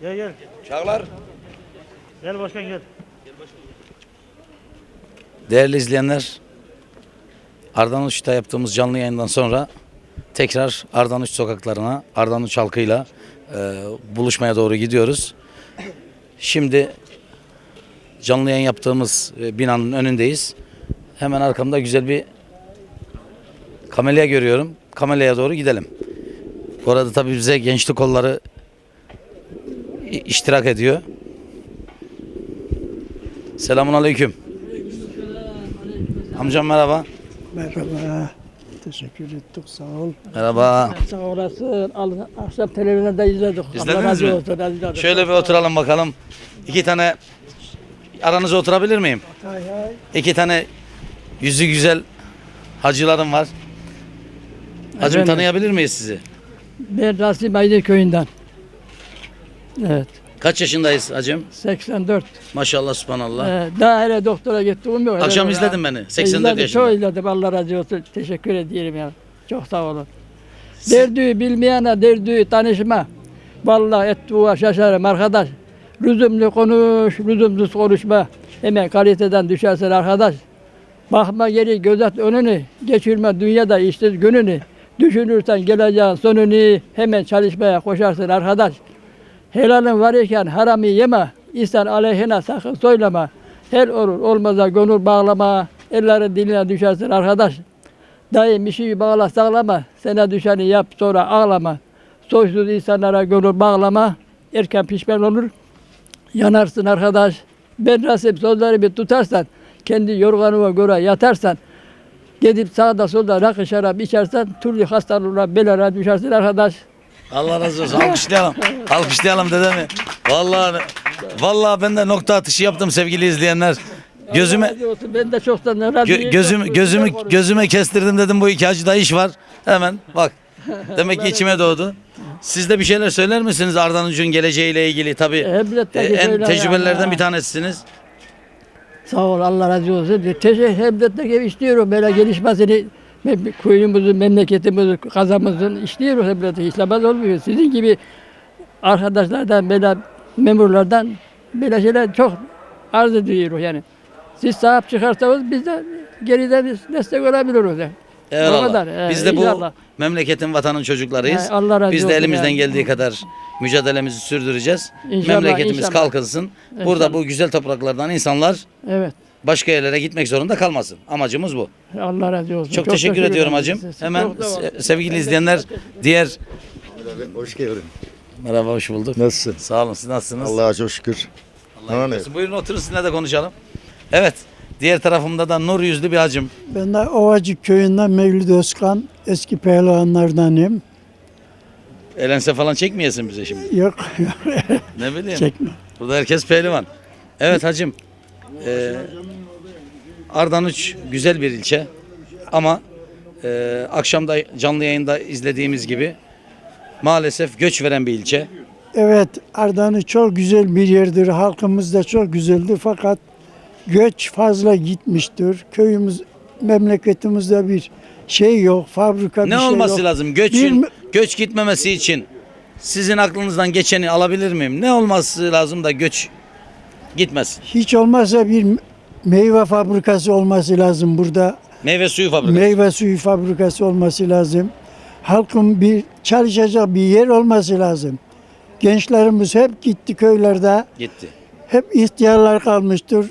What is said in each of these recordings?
Gel gel. Çağlar. Gel başkan gel. Değerli izleyenler, Ardanuç'ta yaptığımız canlı yayından sonra tekrar Ardanuç sokaklarına, Ardanuç halkıyla e, buluşmaya doğru gidiyoruz. Şimdi canlı yayın yaptığımız e, binanın önündeyiz. Hemen arkamda güzel bir kamelya görüyorum. Kamelyaya doğru gidelim. Bu arada tabii bize gençlik kolları iştirak ediyor. Selamun aleyküm. Amcam merhaba. Merhaba. Teşekkür ettik. Sağ ol. Merhaba. Sağ olasın. Akşam televizyonda izledik. İzlediniz Allah mi? olsun, izledik. Şöyle bir oturalım bakalım. İki tane aranıza oturabilir miyim? Hay hay. İki tane yüzü güzel hacılarım var. Hacım Efendim? tanıyabilir miyiz sizi? Ben Rasim Aydın köyünden. Evet. Kaç yaşındayız hacım? 84. Maşallah subhanallah. Ee, daha hele doktora gittiğim yok. Akşam Hele- izledin beni. 84 İzledim, yaşında. Çok izledim. Allah razı olsun. Teşekkür ediyorum ya. Çok sağ olun. Derdi bilmeyene derdi tanışma. Vallahi ettuğa şaşarım arkadaş. Lüzumlu konuş, lüzumsuz konuşma. Hemen kaliteden düşersin arkadaş. Bakma geri gözet önünü, geçirme dünyada işte gününü. Düşünürsen geleceğin sonunu, hemen çalışmaya koşarsın arkadaş. Helalin var iken haramı yeme, İnsan aleyhine sakın söyleme. Hel olur, olmaza gönül bağlama, ellerin diline düşersin arkadaş. Daim işi bağla sağlama, sana düşeni yap sonra ağlama. Soysuz insanlara gönül bağlama, erken pişman olur, yanarsın arkadaş. Ben nasip sözlerimi tutarsan, kendi yorganıma göre yatarsan, gidip sağda solda rakı şarap içersen, türlü hastalıklara, belara düşersin arkadaş. Allah razı olsun. Alkışlayalım. Alkışlayalım dedemi. Vallahi vallahi ben de nokta atışı yaptım sevgili izleyenler. Gözüme olsun, ben de çoktan Gö- gözüm gözümü gözüme kestirdim dedim bu iki hacıda iş var. Hemen bak. Demek ki içime doğdu. Siz de bir şeyler söyler misiniz Ardan Uç'un geleceğiyle ilgili? Tabii Elbette e, ki en söyler tecrübelilerden yani. bir tanesisiniz. Sağ ol Allah razı olsun. Teşekkür elbette ki istiyorum böyle gelişmesini mem- köyümüzün, memleketimizin, kazamızın istiyoruz elbette. İstemez olmuyor. Sizin gibi arkadaşlardan, böyle memurlardan böyle şeyler çok arz ediyoruz yani. Siz sahip çıkarsanız biz de geriden destek olabiliriz. Yani. Eyvallah. O kadar, e, Biz de bu inşallah. memleketin vatanın çocuklarıyız. E, Allah razı Biz de olsun elimizden yani. geldiği kadar mücadelemizi sürdüreceğiz. İnşallah, Memleketimiz inşallah. kalkınsın. Burada İnşallah. bu güzel topraklardan insanlar Evet. başka yerlere gitmek zorunda kalmasın. Amacımız bu. Allah razı olsun. Çok, teşekkür ediyorum ederim hacım. size. Hemen Çok se- sevgili izleyenler diğer Hoş geldin. Merhaba hoş bulduk. Nasılsın? Sağ olun siz nasılsınız? Allah'a çok şükür. Allah Aman razı olsun. Buyurun oturun sizinle de konuşalım. Evet. Diğer tarafımda da nur yüzlü bir hacım. Ben de Ovacık köyünden Mevlüt Özkan. Eski pehlivanlardanım. Elense falan çekmeyesin bize şimdi. Yok Ne bileyim. çekme. Burada herkes pehlivan. Evet hacım. Ee, Ardanuç güzel bir ilçe. Ama e, akşamda canlı yayında izlediğimiz gibi maalesef göç veren bir ilçe. Evet Ardahan'ı çok güzel bir yerdir. Halkımız da çok güzeldir fakat göç fazla gitmiştir. Köyümüz, memleketimizde bir şey yok, fabrika bir Ne şey olması yok. lazım? Göçün, Bir- göç gitmemesi için sizin aklınızdan geçeni alabilir miyim? Ne olması lazım da göç gitmesin? Hiç olmazsa bir meyve fabrikası olması lazım burada. Meyve suyu fabrikası. Meyve suyu fabrikası olması lazım. Halkın bir çalışacak bir yer olması lazım. Gençlerimiz hep gitti köylerde. Gitti. Hep ihtiyarlar kalmıştır.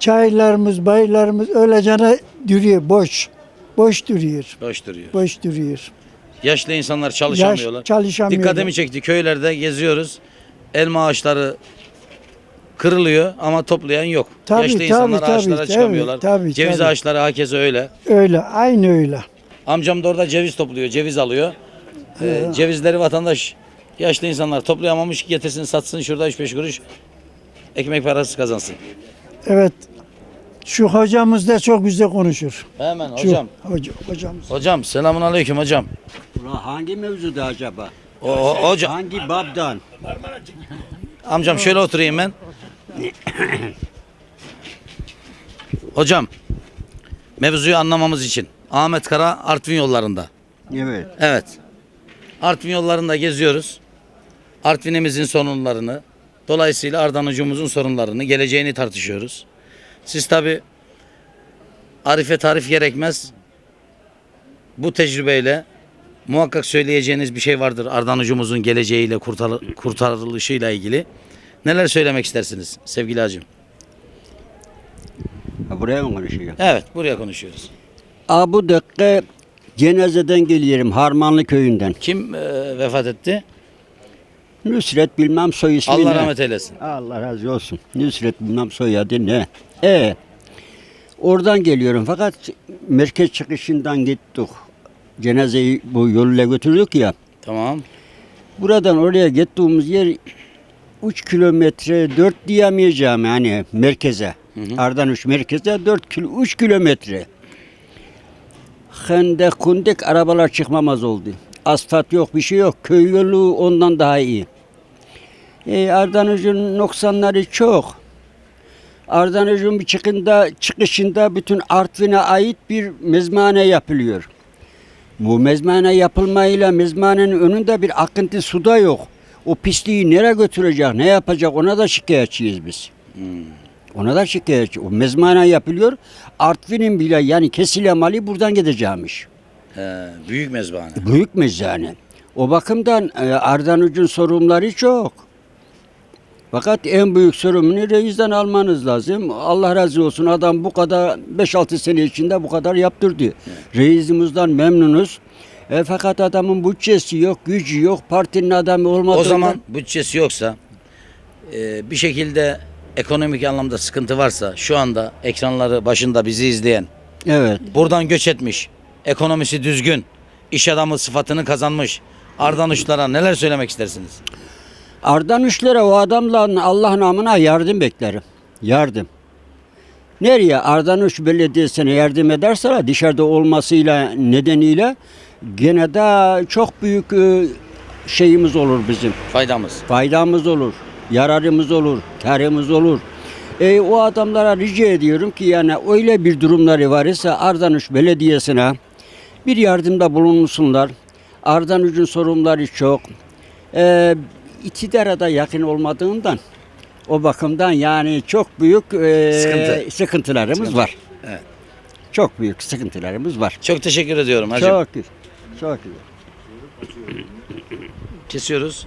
Çaylarımız, baylarımız öylece duruyor, boş. Boş duruyor, Boş duruyor. boş duruyor. Yaşlı insanlar Yaş çalışamıyorlar. çalışamıyorlar. Dikkatimi çekti. Köylerde geziyoruz. Elma ağaçları kırılıyor ama toplayan yok. Tabii, Yaşlı tabii, insanlar tabii, ağaçlara tabii, çıkamıyorlar. tabii, ceviz tabii. ağaçları herkese öyle. Öyle, aynı öyle. Amcam da orada ceviz topluyor, ceviz alıyor. Ee, cevizleri vatandaş, yaşlı insanlar toplayamamış getirsin satsın şurada 3-5 kuruş ekmek parası kazansın. Evet. Şu hocamız da çok güzel konuşur. Hemen Şu hocam. hoca- hocamız. Hocam selamun aleyküm hocam. Ulan hangi mevzuda acaba? O, o- hocam. Hangi babdan? Amcam şöyle oturayım ben. Hocam mevzuyu anlamamız için Ahmet Kara Artvin yollarında. Evet. Evet. Artvin yollarında geziyoruz. Artvin'imizin sorunlarını, dolayısıyla Ardanucumuzun sorunlarını, geleceğini tartışıyoruz. Siz tabi Arife tarif gerekmez. Bu tecrübeyle muhakkak söyleyeceğiniz bir şey vardır Ardanucumuzun geleceğiyle kurtar- kurtarılışıyla ilgili. Neler söylemek istersiniz sevgili hacım? Ha, Buraya mı konuşuyor? Evet buraya konuşuyoruz. Aa, bu dakika cenazeden geliyorum Harmanlı köyünden. Kim e, vefat etti? Nusret bilmem soy ismi Allah ne? rahmet eylesin. Allah razı olsun. Nusret bilmem soyadı ne? E oradan geliyorum fakat merkez çıkışından gittik. Cenazeyi bu yolla götürdük ya. Tamam. Buradan oraya gittiğimiz yer 3 kilometre 4 diyemeyeceğim yani merkeze. Ardanuş merkeze 4 kilo 3 kilometre. Hendek kundek arabalar çıkmamaz oldu. Asfalt yok bir şey yok. Köy yolu ondan daha iyi. E, Ardanuş'un noksanları çok. Ardanuş'un bir çıkında, çıkışında bütün Artvin'e ait bir mezmane yapılıyor. Bu mezmane yapılmayla mezmanenin önünde bir akıntı suda yok. O pisliği nereye götürecek, ne yapacak ona da şikayetçiyiz biz. Ona da şikayetçi. O mezmane yapılıyor. Artvin'in bile yani kesilen mali buradan gideceğimiş. He, büyük mezbahane. Büyük mezane. O bakımdan e, Ardanuc'un sorunları çok. Fakat en büyük sorumunu reisten almanız lazım. Allah razı olsun adam bu kadar 5-6 sene içinde bu kadar yaptırdı. Reisimizden memnunuz. E, fakat adamın bütçesi yok, gücü yok, partinin adamı olmadığından. O zaman bütçesi yoksa e, bir şekilde ekonomik anlamda sıkıntı varsa şu anda ekranları başında bizi izleyen Evet. buradan göç etmiş ekonomisi düzgün iş adamı sıfatını kazanmış Ardanuşlara neler söylemek istersiniz? Ardanuşlara o adamların Allah namına yardım beklerim. Yardım. Nereye? Ardanuş Belediyesi'ne yardım ederse dışarıda olmasıyla nedeniyle gene de çok büyük e, şeyimiz olur bizim. Faydamız. Faydamız olur. Yararımız olur. Karımız olur. E, o adamlara rica ediyorum ki yani öyle bir durumları var ise Ardanuş Belediyesi'ne bir yardımda bulunsunlar. Ardanuç'un sorunları çok. E, iktidara da yakın olmadığından o bakımdan yani çok büyük e, Sıkıntı. sıkıntılarımız Sıkıntı. var. Evet. Çok büyük sıkıntılarımız var. Çok teşekkür ediyorum hacım. Çok güzel. Çok güzel. Kesiyoruz.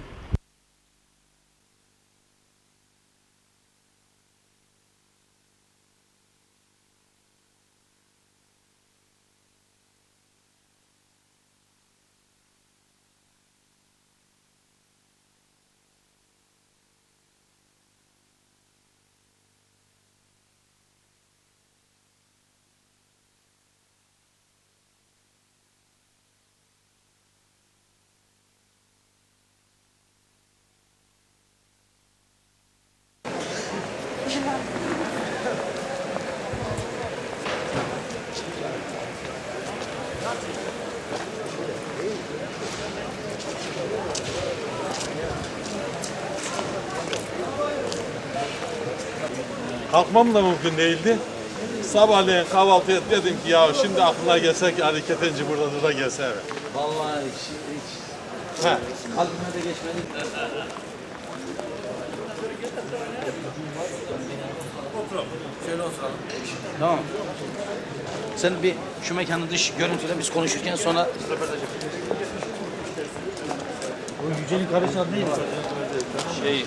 Kalkmam da mümkün değildi. Sabahleyin kahvaltıya dedim ki ya şimdi aklına gelse ki hareket edince burada da gelse eve. Vallahi hiç, hiç He. kalbime de geçmedi. Şöyle oturalım. Tamam. Sen bir şu mekanı dış görüntüle biz konuşurken sonra röportaj yapalım. O Yücel'in karısı adı neydi? Şey,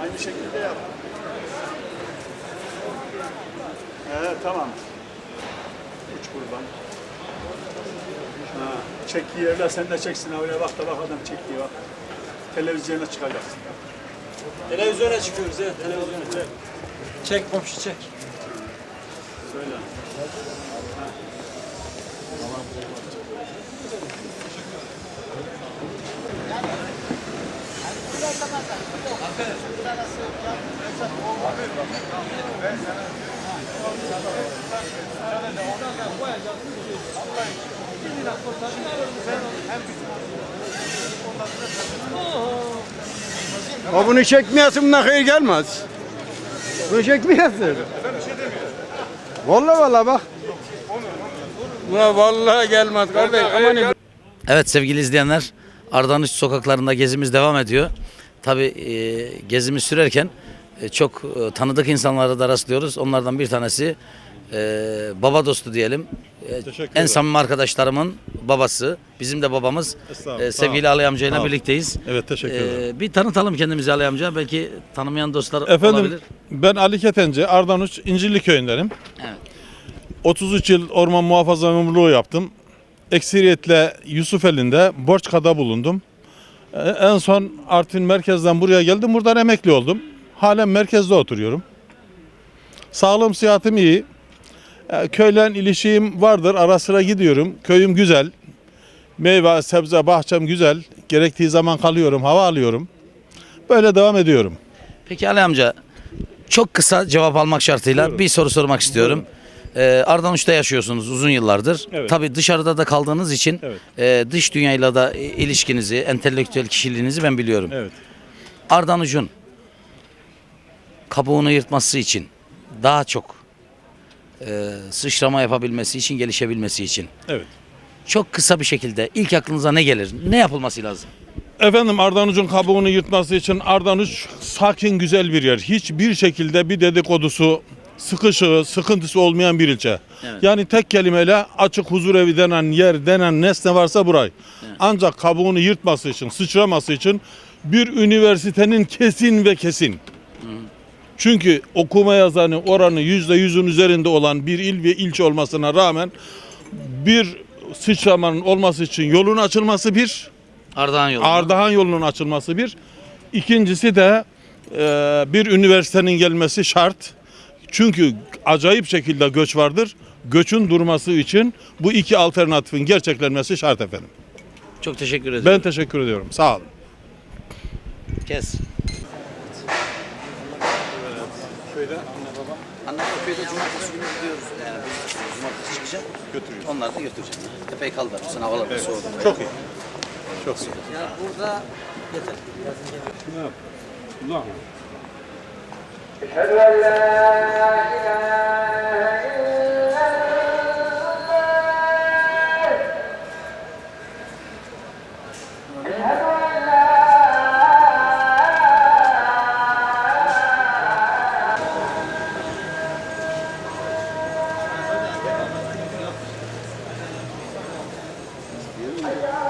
Aynı şekilde yap. Evet tamam. Uç buradan. Ha, çektiği yerler sen de çeksin öyle bak da bak adam çektiği bak. Televizyona çıkacaksın. Televizyona çıkıyoruz evet televizyona. Çek komşu çek. Söyle. O bunu çekmeyesin buna hayır gelmez. Bunu çekmeyesin. Vallahi vallahi bak. Buna vallahi gelmez kardeş. Aman Evet sevgili izleyenler Ardanuç sokaklarında gezimiz devam ediyor. Tabi gezimiz sürerken e, çok e, tanıdık insanlara da rastlıyoruz. Onlardan bir tanesi e, baba dostu diyelim. E, en samimi arkadaşlarımın babası. Bizim de babamız. E, sevgili ol. Ali amcayla ol. birlikteyiz. Evet teşekkür E, ederim. bir tanıtalım kendimizi Ali amca. Belki tanımayan dostlar Efendim olabilir. ben Ali Ketenci, Ardanuç İncirli köyündenim. Evet. 33 yıl orman muhafaza memurluğu yaptım. Ekseriyetle Yusufeli'nde Borçka'da bulundum. Ee, En son Artvin merkezden buraya geldim. Buradan emekli oldum. Halen merkezde oturuyorum. Sağlığım, sıhhatim iyi. Ee, Köyle ilişiğim vardır. Ara sıra gidiyorum. Köyüm güzel. Meyve, sebze, bahçem güzel. Gerektiği zaman kalıyorum, hava alıyorum. Böyle devam ediyorum. Peki Ali amca çok kısa cevap almak şartıyla Buyurun. bir soru sormak istiyorum. Ee, Ardanuç'ta yaşıyorsunuz uzun yıllardır. Evet. Tabii dışarıda da kaldığınız için Evet. e, dış dünyayla da ilişkinizi, entelektüel kişiliğinizi ben biliyorum. Evet. Ardanuç'un kabuğunu yırtması için daha çok e, sıçrama yapabilmesi için, gelişebilmesi için Evet. çok kısa bir şekilde ilk aklınıza ne gelir? Ne yapılması lazım? Efendim Ardanuç'un kabuğunu yırtması için Ardanuç sakin güzel bir yer. Hiçbir şekilde bir dedikodusu, sıkışığı, sıkıntısı olmayan bir ilçe. Evet. Yani tek kelimeyle açık huzur evi denen yer denen nesne varsa burayı. Ancak kabuğunu yırtması için, sıçraması için bir üniversitenin kesin ve kesin. Çünkü okuma yazanı oranı yüzde yüzün üzerinde olan bir il ve ilçe olmasına rağmen bir sıçramanın olması için yolun açılması bir, Ardahan yolu. Ardahan yolunun açılması bir. İkincisi de e, bir üniversitenin gelmesi şart. Çünkü acayip şekilde göç vardır. Göçün durması için bu iki alternatifin gerçeklenmesi şart efendim. Çok teşekkür ederim. Ben teşekkür ediyorum. Sağ olun. Kes. Anne köyde cumartesi günü gidiyoruz. Yani biz cumartesi çıkacak. Götürüyoruz. Onları da götüreceğim. Epey kaldı. Bu sene havalar da soğudu. Çok iyi. Çok iyi. Yani burada yeter. Şimdi üstüne de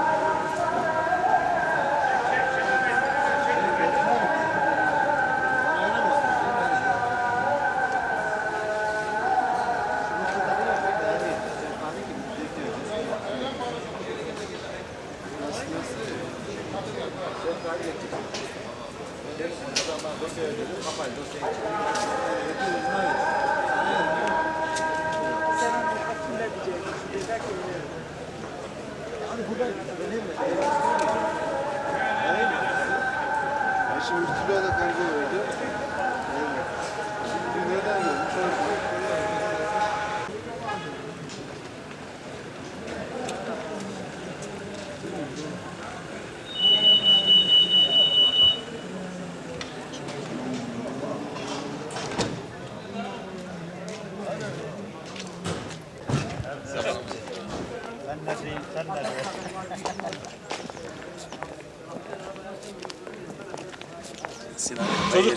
kargo verdi. Şimdi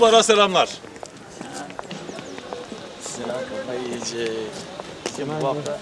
Kutuplara selamlar. Sinan kafayı yiyecek. Bu hafta.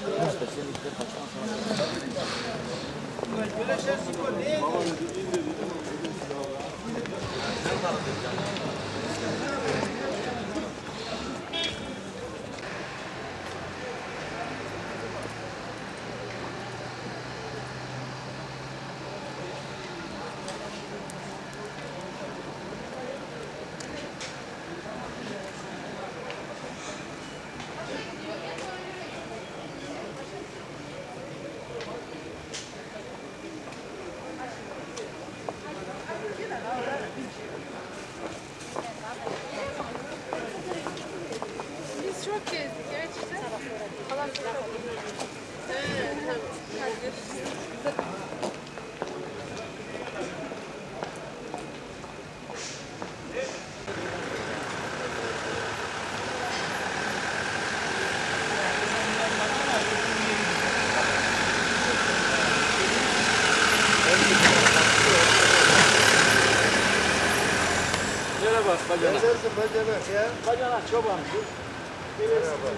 Bacana. Ya. Bacana çoban. Merhaba.